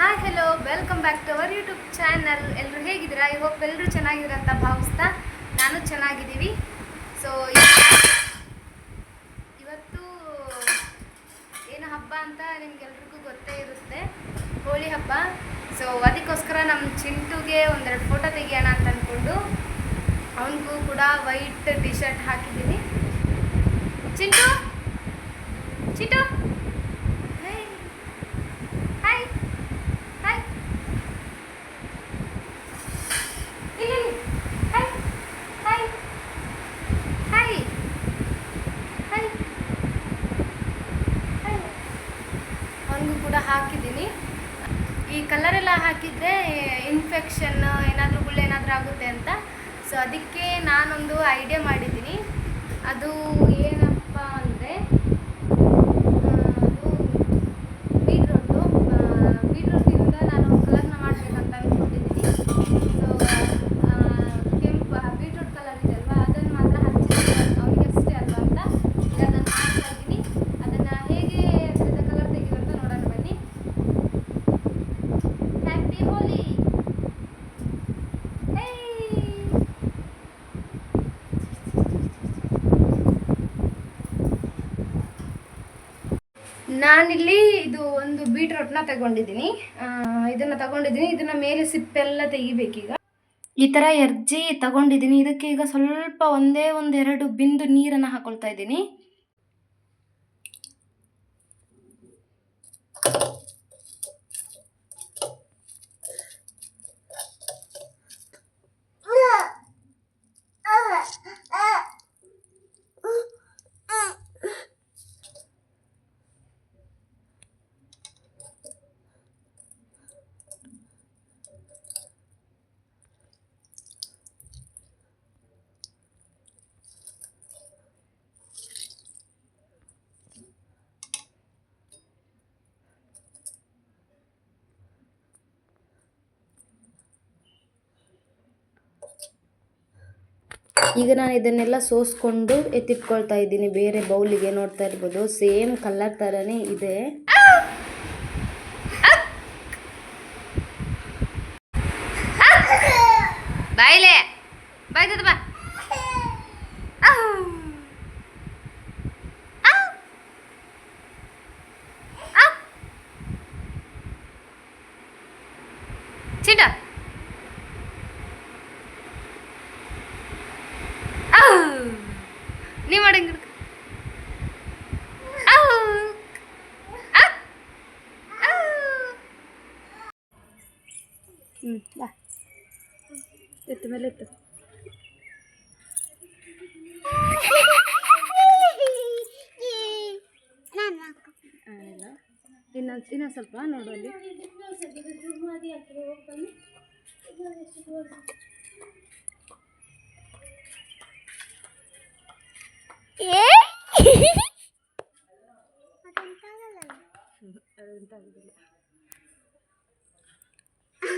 Hi hello welcome back to our YouTube channel ಎಲ್ಲರೂ ಹೇಗಿದ್ದೀರಾ? I hope ಎಲ್ಲರೂ ಚೆನ್ನಾಗಿದ್ದೀರಾ ಅಂತ ಭಾವಿಸ್ತಾ ನಾನು ಚೆನ್ನಾಗಿದ್ದೀವಿ. ಸೊ ಇವತ್ತು ಏನು ಹಬ್ಬ ಅಂತ ನಿಮ್ಗೆಲ್ರಿಗೂ ಗೊತ್ತೇ ಇರುತ್ತೆ. ಹೋಳಿ ಹಬ್ಬ. ಸೊ ಅದಕ್ಕೋಸ್ಕರ ನಮ್ಮ ಚಿಂಟುಗೆ ಒಂದೆರಡು ಫೋಟೋ ತೆಗಿಯೋಣ ಅಂತ ಅಂದ್ಕೊಂಡು ಅವನಿಗೂ ಕೂಡ ವೈಟ್ ಟಿ ಶರ್ಟ್ ಹಾಕಿದ್ದೀನಿ. Chintu? Chintu hi hi hi ಇಲ್ಲಿ ಇಲ್ಲಿ. Hi hi hi hi hi ಅವನಿಗೂ ಕೂಡ ಹಾಕಿದ್ದೀನಿ. ಈ ಕಲರ್ ಎಲ್ಲ ಹಾಕಿದರೆ ಇನ್ಫೆಕ್ಷನ್ ಏನಾದರೂ ಗುಳ್ಳೆ ಏನಾದರೂ ಆಗುತ್ತೆ ಅಂತ. ಸೊ ಅದಕ್ಕೆ ನಾನೊಂದು ಐಡಿಯಾ ಮಾಡಿದ್ದೀನಿ. ಅದು ಏನಪ್ಪ ನಾನಿಲ್ಲಿ ಇದು ಒಂದು ಬೀಟ್ರೋಟ್ನ ತಗೊಂಡಿದ್ದೀನಿ. ಇದನ್ನು ತಗೊಂಡಿದ್ದೀನಿ. ಇದನ್ನ ಮೇಲೆ ಸಿಪ್ಪೆಲ್ಲ ತೆಗಿಬೇಕೀಗ. ಈ ಥರ ಎರ್ಜಿ ತಗೊಂಡಿದ್ದೀನಿ. ಇದಕ್ಕೆ ಈಗ ಸ್ವಲ್ಪ ಒಂದೇ ಒಂದೆರಡು ಬಿಂದು ನೀರನ್ನು ಹಾಕೊಳ್ತಾ ಇದ್ದೀನಿ. ಈಗ ನಾನು ಇದನ್ನೆಲ್ಲ ಸೋಸ್ಕೊಂಡು ಎತ್ತಿಟ್ಕೊಳ್ತಾ ಇದ್ದೀನಿ. ಬೇರೆ ಬೌಲಿಗೆ ನೋಡ್ತಾ ಇರ್ಬೋದು. ಸೇಮ್ ಕಲರ್ ಥರನೇ ಇದೆ. ಬಾಯ್ಲೆ ಹ್ಞೂ ಬಾ ಎತ್ತು ಮೇಲೆ ಎತ್ತು ಇಲ್ಲ ಇನ್ನೊಂದು ಇನ್ನೊಂದು ಸ್ವಲ್ಪ ನೋಡು ಅಲ್ಲಿ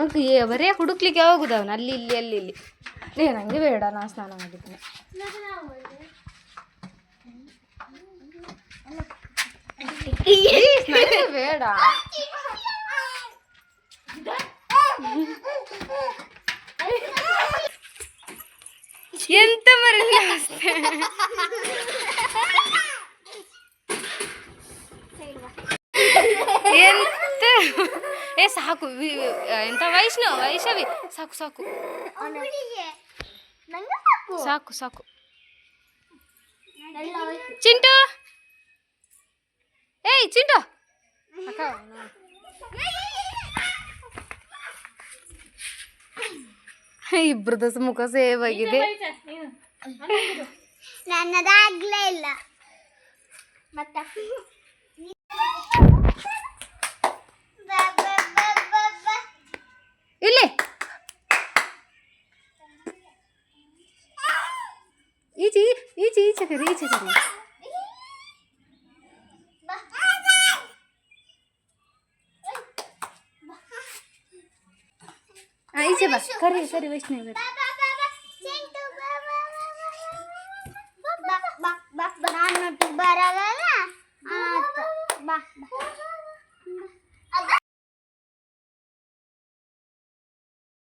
ಅವನಿಗೆ ಬರೇ ಹುಡುಕ್ಲಿಕ್ಕೆ ಹೋಗುದು ಅವನು? ಅಲ್ಲಿ, ಇಲ್ಲಿ ಅಲ್ಲಿ, ಇಲ್ಲಿ. ಏ ನನಗೆ ಬೇಡ, ನಾನು ಸ್ನಾನ ಮಾಡಿದ್ದೇನೆ ನನಗೆ ಬೇಡ. ಎಂತ ಮರ ಎಂತ? ಏ ಸಾಕು. ಎಂತ ವೈಷ್ಣವ್ ವೈಶವಿ ಸಾಕು ಸಾಕು. ಸಾಕು. ಸಾಕು. ಚಿಂಟು? ಏಯ್ ಚಿಂಟು. ಅಕ್ಕ ಇಬ್ರದ್ದು ಮುಖ ಸೇವ್ ಆಗಿದೆ ನನ್ನದಾಗ್ಲೇ ಇಲ್ಲ. ಮತ್ತ? ಇಲ್ಲಿ ಈಚೆ ಈಚೆ ಈಚೆ ಕರಿ ಈಚೆ ಕರಿ ಈಚೆ ಬಾ ಕರಿ ಕರಿ ವೈಷ್ಣವಿ ಬಾ ಬಾ ಬಾ ಬಾ ನಾನು ಬರಲ್ಲ ಬಾ ಬಾ